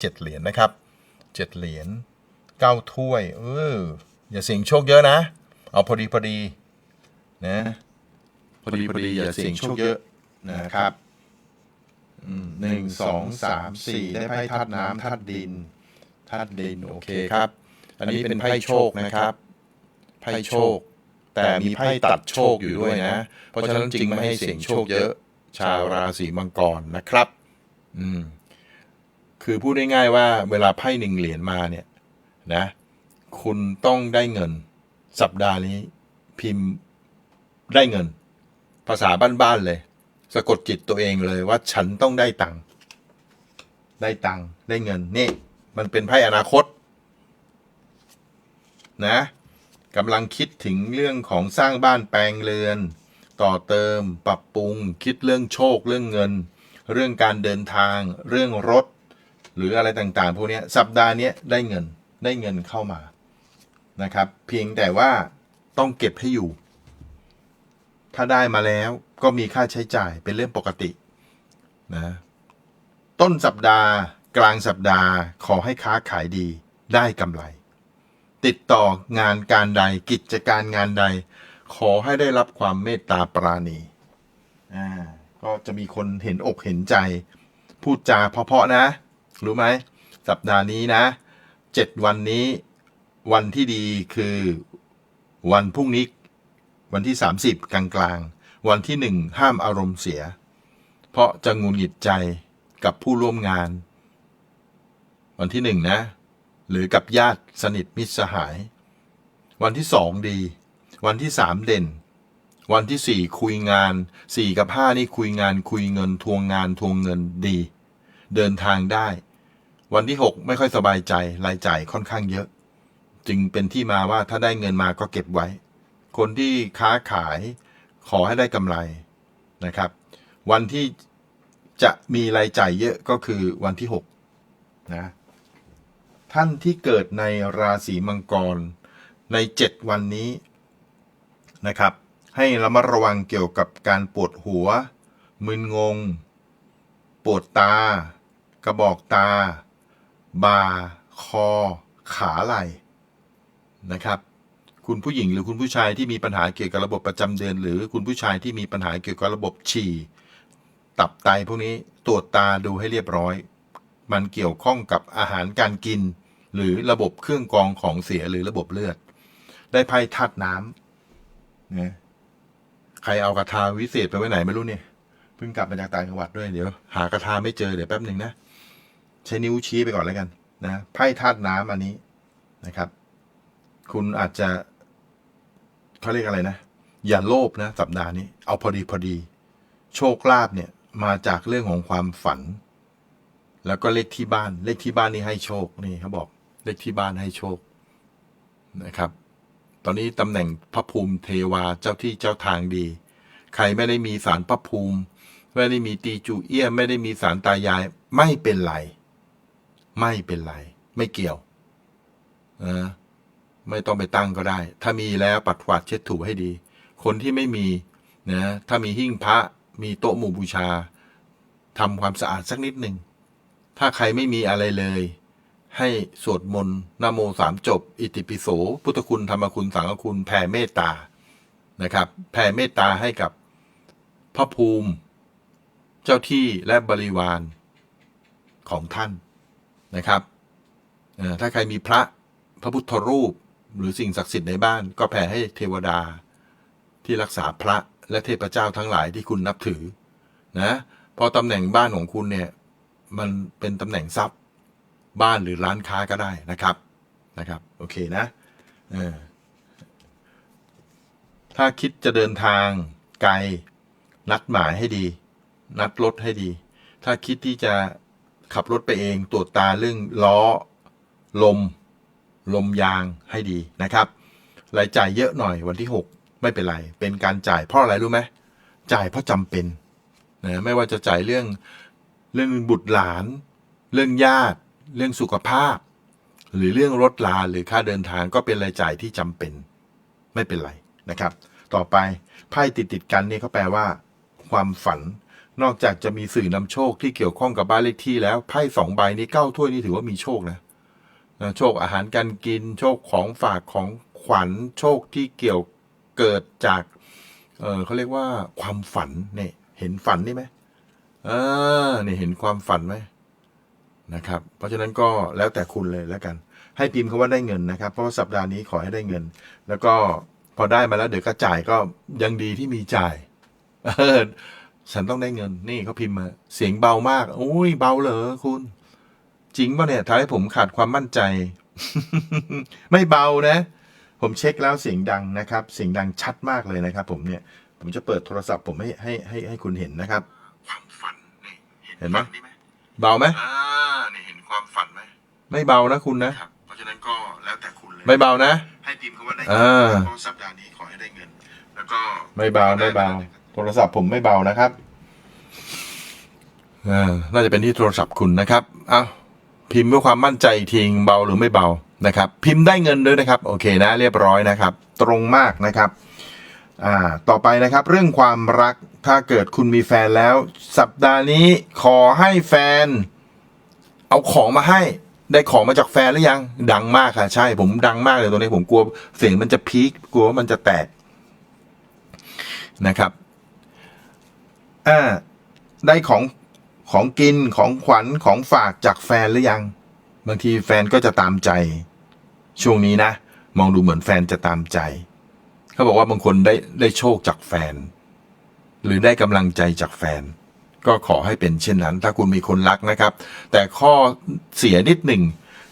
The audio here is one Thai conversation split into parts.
เจ็ดเหรียญนะครับเจ็ดเหรียญเก้าถ้วย เออ อย่าเสี่ยงโชคเยอะนะ เอาพอดีพอดีนะพอดีพอดีอย่าเสี่ยงโชคเยอะนะครับอืมหนึ่งสองสามสี่ได้ไพ่ธาตุน้ำธาตุดินธาตุดินโอเคครับ อันนี้เป็นไพ่โชคนะครับไพ่โชค แต่มีไพ่ตัดโชคอยู่ด้วยนะ เพราะฉะนั้นจริงไม่ให้เสี่ยงโชคเยอะ ชาวราศีมังกรนะครับ อืม คือพูดง่ายๆว่าเวลาไพ่หนึ่งเหรียญมาเนี่ยนะ คุณต้องได้เงิน สัปดาห์นี้ พิมพ์ได้เงิน ภาษาบ้านๆเลย สะกดจิตตัวเองเลยว่าฉันต้องได้ตังค์ได้ตังค์ได้เงินนี่ มันเป็นไพ่อนาคต นะกำลังคิดถึงเรื่องของสร้างบ้านแปลงเรือน ต่อเติม ปรับปรุง คิดเรื่องโชคเรื่องเงิน เรื่องการเดินทาง เรื่องรถ หรืออะไรต่างๆพวกนี้สัปดาห์นี้ได้เงินได้เงินเข้ามานะครับ เพียงแต่ว่าต้องเก็บให้อยู่ ถ้าได้มาแล้วก็มีค่าใช้จ่ายเป็นเรื่องปกตินะต้นสัปดาห์ กลางสัปดาห์ขอให้ค้าขายดีได้กำไร ติดต่องานการใดกิจการงานใด ขอให้ได้รับความเมตตาปราณีอ่าก็จะมีคนเห็นอกเห็นใจ พูดจาเพาะๆนะ รู้ไหม สัปดาห์นี้นะเจ็ดวันนี้ วันที่ดีคือวันพรุ่งนี้ วันที่30กลางกลางๆ วันที่หนึ่งห้ามอารมณ์เสีย เพราะจะงุนหงิดใจกับผู้ร่วมงาน วันที่หนึ่งนะ หรือกับญาติสนิทมิตรสหาย วันที่สองดี วันที่สามเด่นวันที่สี่คุยงานสี่กับห้านี่คุยงานคุยเงินทวงงานทวงเงินดี เดินทางได้ วันที่หกไม่ค่อยสบายใจรายจ่ายค่อนข้างเยอะ จึงเป็นที่มาว่าถ้าได้เงินมาก็เก็บไว้ คนที่ค้าขายขอให้ได้กำไรนะครับ วันที่จะมีรายจ่ายเยอะก็คือวันที่หกนะท่านที่เกิดในราศีมังกรในเจ็ดวันนี้นะครับ ให้ระมัดระวังเกี่ยวกับการปวดหัว มึนงง ปวดตา กระบอกตา บ่า คอ ขาไหล่นะครับ คุณผู้หญิงหรือคุณผู้ชายที่มีปัญหาเกี่ยวกับระบบประจำเดือน หรือคุณผู้ชายที่มีปัญหาเกี่ยวกับระบบฉี่ ตับไตพวกนี้ตรวจตาดูให้เรียบร้อย มันเกี่ยวข้องกับอาหารการกิน หรือระบบเครื่องกรองของเสียหรือระบบเลือด ได้ไพ่ธาตุน้ำนะใครเอากระทาวิเศษไปไว้ไหนไม่รู้เนี่ยเพิ่งกลับมาจากต่างจังหวัดด้วยเดี๋ยว หากระทาไม่เจอเดี๋ยวแป๊บหนึ่งนะ ใช้นิ้วชี้ไปก่อนแล้วกันนะไพ่ธาตุน้ำอันนี้นะครับ คุณอาจจะเขาเรียกอะไรนะ อย่าโลภนะ สัปดาห์นี้ เอาพอดีพอดี โชคลาภเนี่ย มาจากเรื่องของความฝัน แล้วก็เลขที่บ้าน เลขที่บ้านนี่ให้โชคนี่เขาบอก เลขที่บ้านให้โชคนะครับ ตอนนี้ตำแหน่งพระภูมิเทวาเจ้าที่เจ้าทางดี ใครไม่ได้มีสารพระภูมิ ไม่ได้มีตีจูเอี้ยไม่ได้มีสารตายายไม่เป็นไร ไม่เป็นไร ไม่เกี่ยวนะไม่ต้องไปตั้งก็ได้ ถ้ามีแล้วปัดกวาดเช็ดถูให้ดี คนที่ไม่มีนะถ้ามีหิ้งพระมีโต๊ะหมู่บูชาทำความสะอาดสักนิดหนึ่ง ถ้าใครไม่มีอะไรเลย ให้สวดมนต์นโมสามจบ อิติปิโส พุทธคุณธรรมคุณสังฆคุณแผ่เมตตานะครับ แผ่เมตตาให้กับพระภูมิ เจ้าที่และบริวารของท่าน นะครับถ้าใครมีพระพระพุทธรูปหรือสิ่งศักดิ์สิทธิ์ในบ้าน ก็แผ่ให้เทวดาที่รักษาพระและเทพเจ้าทั้งหลายที่คุณนับถือนะพราะตำแหน่งบ้านของคุณเนี่ยมันเป็นตำแหน่งทรัพย์บ้านหรือร้านค้าก็ได้นะครับนะครับโอเคนะเออถ้าคิดจะเดินทางไกลนัดหมายให้ดี นัดรถให้ดี ถ้าคิดที่จะ ขับรถไปเองตรวจตาเรื่องล้อ ลม ลมยางให้ดีนะครับ รายจ่ายเยอะหน่อยวันที่ 6 ไม่เป็นไร เป็นการจ่ายเพราะอะไรรู้ไหมจ่ายเพราะจำเป็นนะไม่ว่าจะจ่ายเรื่องเรื่องบุตรหลาน เรื่องญาติ เรื่องสุขภาพ หรือเรื่องรถลาหรือค่าเดินทางก็เป็นรายจ่ายที่จำเป็น ไม่เป็นไรนะครับ ต่อไปไพ่ติดติดกันนี่เขาแปลว่า ความฝัน นอกจากจะมีสื่อนำโชคที่เกี่ยวข้องกับบ้านเลขที่แล้วไพ่สองใบนี้เก้าถ้วยนี่ถือว่ามีโชคนะนะโชคอาหารการกิน โชคของฝากของขวัญโชคที่เกี่ยวเกิดจากเออเขาเรียกว่าความฝันเนี่ยเห็นฝันนี่ไหมเออเนี่ยเห็นความฝันไหมนะครับ เพราะฉะนั้นก็แล้วแต่คุณเลยแล้วกัน ให้พิมพ์คำว่าได้เงินนะครับ เพราะว่าสัปดาห์นี้ขอให้ได้เงิน แล้วก็พอได้มาแล้วเดี๋ยวก็จ่ายก็ยังดีที่มีจ่ายเออ ฉันต้องได้เงิน นี่เขาพิมพ์มา เสียงเบามากโอ้ยเบาเหรอคุณ จริงป่ะเนี่ยทำให้ผมขาดความมั่นใจ ไม่เบานะ ผมเช็คแล้วเสียงดังนะครับ เสียงดังชัดมากเลยนะครับ ผมเนี่ย ผมจะเปิดโทรศัพท์ผมให้ให้ให้ให้คุณเห็นนะครับ ความฝันนี่เห็นไหมเบาไหมอ่านี่เห็นความฝันไหมไม่เบานะคุณนะครับเพราะฉะนั้นก็แล้วแต่คุณเลยไม่เบานะ ให้พิมพ์คำว่าได้เงินเพราะสัปดาห์นี้ขอให้ได้เงิน แล้วก็ไม่เบาไม่เบา โทรศัพท์ผมไม่เบานะครับอ่าน่าจะเป็นที่โทรศัพท์คุณนะครับเอาพิมพ์เพื่อความมั่นใจอีกทีเบาหรือไม่เบานะครับ พิมพ์ได้เงินด้วยนะครับ โอเคนะ เรียบร้อยนะครับ ตรงมากนะครับอ่าต่อไปนะครับ เรื่องความรักถ้าเกิดคุณมีแฟนแล้ว สัปดาห์นี้ขอให้แฟน เอาของมาให้ ได้ของมาจากแฟนหรือยัง ดังมากค่ะ ใช่ผมดังมากเลยตรงนี้ผมกลัวเสียงมันจะพีคกลัวว่ามันจะแตกนะครับ อ่า ได้ของของกินของขวัญของฝากจากแฟนหรือยัง บางทีแฟนก็จะตามใจ ช่วงนี้นะ มองดูเหมือนแฟนจะตามใจ เขาบอกว่าบางคนได้ได้โชคจากแฟน หรือได้กำลังใจจากแฟน ก็ขอให้เป็นเช่นนั้น ถ้าคุณมีคนรักนะครับ แต่ข้อเสียนิดหนึ่ง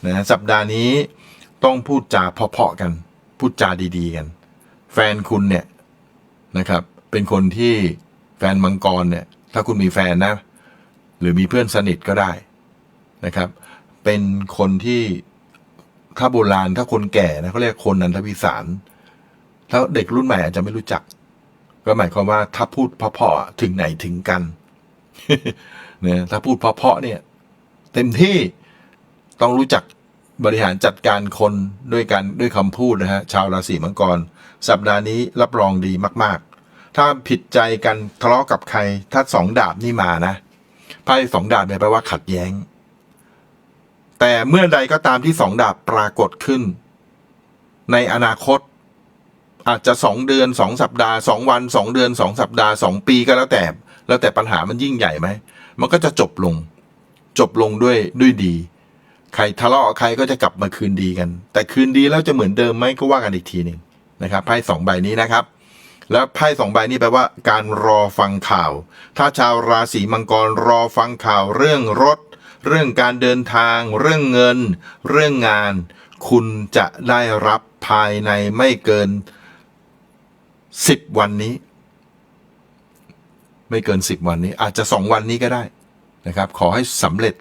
นะสัปดาห์นี้ต้องพูดจาเพาะๆกัน พูดจาดี ๆ กัน แฟนคุณเนี่ยนะครับ เป็นคนที่ แฟนมังกรเนี่ย ถ้าคุณมีแฟนนะ หรือมีเพื่อนสนิทก็ได้นะครับ เป็นคนที่ถ้าโบราณถ้าคนแก่นะเขาเรียกคนนันทวิสารถ้าเด็กรุ่นใหม่อาจจะไม่รู้จัก ก็หมายความว่าถ้าพูดเพาะๆถึงไหนถึงกันเนี่ยถ้าพูดเพาะๆเนี่ย เต็มที่ต้องรู้จักบริหารจัดการคนด้วยกันด้วยคำพูดนะฮะชาวราศีมังกร สัปดาห์นี้รับรองดีมาก ถ้าผิดใจกันทะเลาะกับใคร ถ้าสองดาบนี่มานะไพ่สองดาบเนี่ยแปลว่าขัดแย้ง แต่เมื่อใดก็ตามที่สองดาบปรากฏขึ้น ในอนาคต อาจจะสองเดือนสองสัปดาห์สองวันสองเดือนสองสัปดาห์สองปีก็แล้วแต่ แล้วแต่ปัญหามันยิ่งใหญ่ไหมมันก็จะจบลง จบลงด้วยด้วยดี ใครทะเลาะใครก็จะกลับมาคืนดีกัน แต่คืนดีแล้วจะเหมือนเดิมไหมก็ว่ากันอีกทีหนึ่งนะครับไพ่สองใบนี้นะครับ แล้วไพ่สองใบนี้แปลว่า การรอฟังข่าว ถ้าชาวราศีมังกรรอฟังข่าวเรื่องรถ เรื่องการเดินทาง เรื่องเงิน เรื่องงาน คุณจะได้รับภายในไม่เกินสิบวันนี้ ไม่เกินสิบวันนี้ อาจจะสองวันนี้ก็ได้นะครับ ขอให้สำเร็จ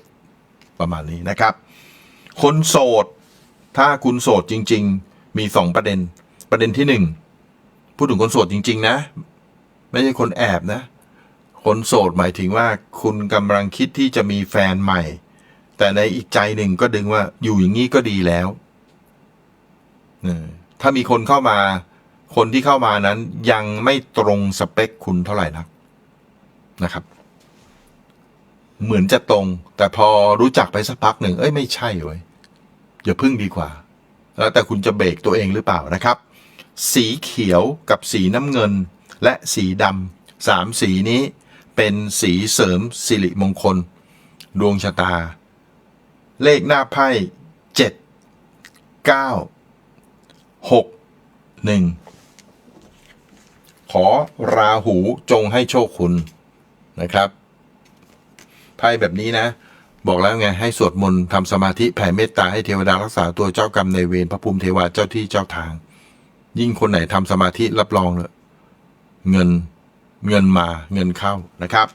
ประมาณนี้นะครับ คนโสด ถ้าคุณโสดจริง ๆ มีสองประเด็น ประเด็นที่หนึ่ง พูดถึงคนโสดจริง ๆ นะ ไม่ใช่คนแอบนะ คนโสดหมายถึงว่าคุณกำลังคิดที่จะมีแฟนใหม่ แต่ในอีกใจหนึ่งก็ดึงว่าอยู่อย่างนี้ก็ดีแล้วเออถ้ามีคนเข้ามา คนที่เข้ามานั้นยังไม่ตรงสเปคคุณเท่าไหร่นักนะครับ เหมือนจะตรง แต่พอรู้จักไปสักพักหนึ่งเอ้ยไม่ใช่เว้ยอย่าพึ่งดีกว่า แล้วแต่คุณจะเบรกตัวเองหรือเปล่านะครับ สีเขียวกับสีน้ำเงิน และสีดำสามสีนี้เป็นสีเสริมสิริมงคล ดวงชะตา เลขหน้าไพ่เจ็ดเก้าหกหนึ่งขอราหูจงให้โชคคุณนะครับไพ่แบบนี้นะ บอกแล้วไงให้สวดมนต์ทำสมาธิแผ่เมตตาให้เทวดารักษาตัวเจ้ากรรมในเวรพระภูมิเทวาเจ้าที่เจ้าทาง ยิ่งคนไหนทำสมาธิรับรองเลยเงินเงินมาเงินเข้านะครับ